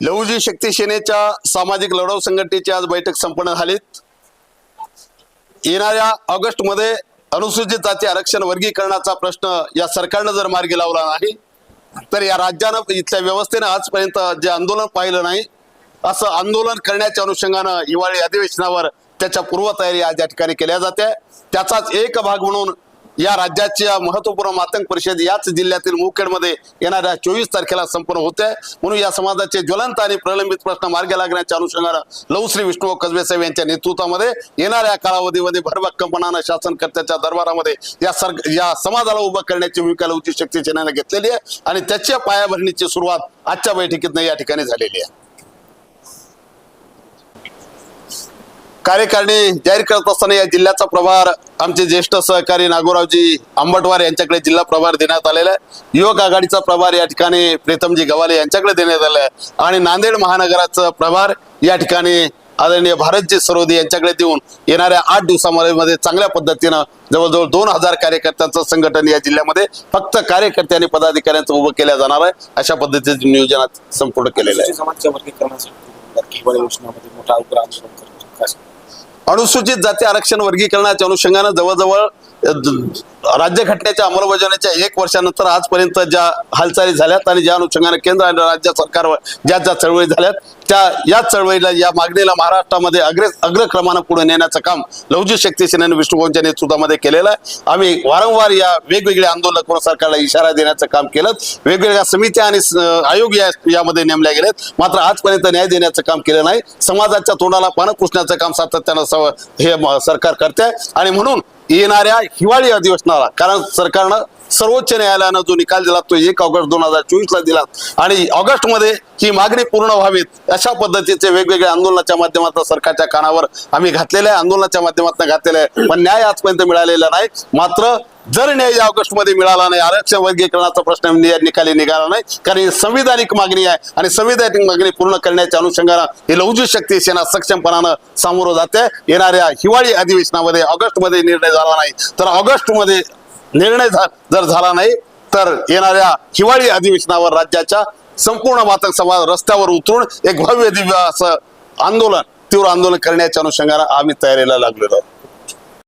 लहुजी शक्ती सेनेच्या सामाजिक लढाऊ संघटनेची आज बैठक संपन्न झालीत येणाऱ्या ऑगस्टमध्ये अनुसूचित जाती आरक्षण वर्गीकरणाचा प्रश्न या सरकारनं जर मार्गी लावला नाही तर या राज्यानं इथल्या व्यवस्थेनं आजपर्यंत जे आंदोलन पाहिलं नाही असं आंदोलन करण्याच्या अनुषंगानं हिवाळी अधिवेशनावर त्याच्या पूर्वतयारी आज या ठिकाणी केल्या जाते त्याचाच एक भाग म्हणून या राज्याच्या महत्त्वपूर्ण मातंग परिषद याच जिल्ह्यातील मुखेडमध्ये येणाऱ्या चोवीस तारखेला संपन्न होते. म्हणून या समाजाचे ज्वलंत आणि प्रलंबित प्रश्न मार्गी लागण्याच्या अनुषंगानं लवश्री विष्णू कसबे साहेब यांच्या नेतृत्वामध्ये येणाऱ्या कालावधीमध्ये भरभक्कमपणानं शासनकर्त्याच्या दरबारामध्ये या सर या समाजाला उभं करण्याची भूमिका लवची शक्ती सेनेनं घेतलेली आहे आणि त्याच्या पायाभरणीची सुरुवात आजच्या बैठकीतनं या ठिकाणी झालेली आहे. कार्यकारिणी जाहीर करत असताना या जिल्ह्याचा प्रभार आमचे ज्येष्ठ सहकारी नागोरावजी आंबटवार यांच्याकडे जिल्हा प्रभार देण्यात आलेला आहे. युवक आघाडीचा प्रभार या ठिकाणी प्रीतमजी गवाले यांच्याकडे देण्यात आला आहे. आणि नांदेड महानगराचा प्रभार या ठिकाणी आदरणीय भारतजी सरोदे यांच्याकडे देऊन येणाऱ्या आठ दिवसामध्ये चांगल्या पद्धतीनं जवळजवळ दोन हजार कार्यकर्त्यांचं संघटन या जिल्ह्यामध्ये फक्त कार्यकर्ते आणि पदाधिकाऱ्यांचं उभं केल्या जाणार आहे. अशा पद्धतीचं नियोजनात संपूर्ण केलेलं आहे. अनुसूचित जाती आरक्षण वर्गीकरणाच्या अनुषंगानं जवळजवळ राज्यघटनेच्या अंमलबजावणीच्या एक वर्षानंतर आजपर्यंत ज्या हालचाली झाल्यात आणि ज्या अनुषंगाने केंद्र आणि राज्य सरकारवर ज्या ज्या चळवळी झाल्यात त्या या चळवळीला या मागणीला महाराष्ट्रामध्ये अग्रे अग्रक्रमानं पुढे नेण्याचं काम लवजी शक्ती सेनेने विष्णुभाऊंच्या नेतृत्वामध्ये केलेलं आहे. आम्ही वारंवार या वेगवेगळ्या आंदोलक सरकारला इशारा देण्याचं काम केलं. वेगवेगळ्या समित्या आणि आयोग या यामध्ये नेमल्या गेलेत. मात्र आजपर्यंत न्याय देण्याचं काम केलं नाही. समाजाच्या तोंडाला पानं पुसण्याचं काम सातत्यानं हे सरकार करते आणि म्हणून येणाऱ्या हिवाळी अधिवेशनाला कारण सरकारनं सर्वोच्च न्यायालयानं जो निकाल दिला तो एक ऑगस्ट दोन हजार चोवीस ला दिला. आणि ऑगस्टमध्ये ही मागणी पूर्ण व्हावीत अशा पद्धतीचे वेगवेगळ्या आंदोलनाच्या माध्यमातून सरकारच्या कानावर आम्ही घातलेल्या आहे. आंदोलनाच्या माध्यमातून घातलेलं आहे. पण न्याय आजपर्यंत मिळालेला नाही. मात्र जर न्याय ऑगस्टमध्ये मिळाला नाही आरक्षण वर्गीकरणाचा प्रश्न निकाली निघाला नाही कारण ही संविधानिक मागणी आहे आणि संविधानिक मागणी पूर्ण करण्याच्या अनुषंगानं ही लवजू शक्ती सेना सक्षमपणानं सामोरं जाते. येणाऱ्या हिवाळी अधिवेशनामध्ये ऑगस्टमध्ये निर्णय झाला नाही तर ऑगस्टमध्ये निर्णय झा- जर झाला नाही तर येणाऱ्या हिवाळी अधिवेशनावर राज्याच्या संपूर्ण मातक समाज रस्त्यावर उतरून एक भव्य दिव्य असं आंदोलन तीव्र आंदोलन करण्याच्या अनुषंगानं आम्ही तयारीला लागलेलो आहोत.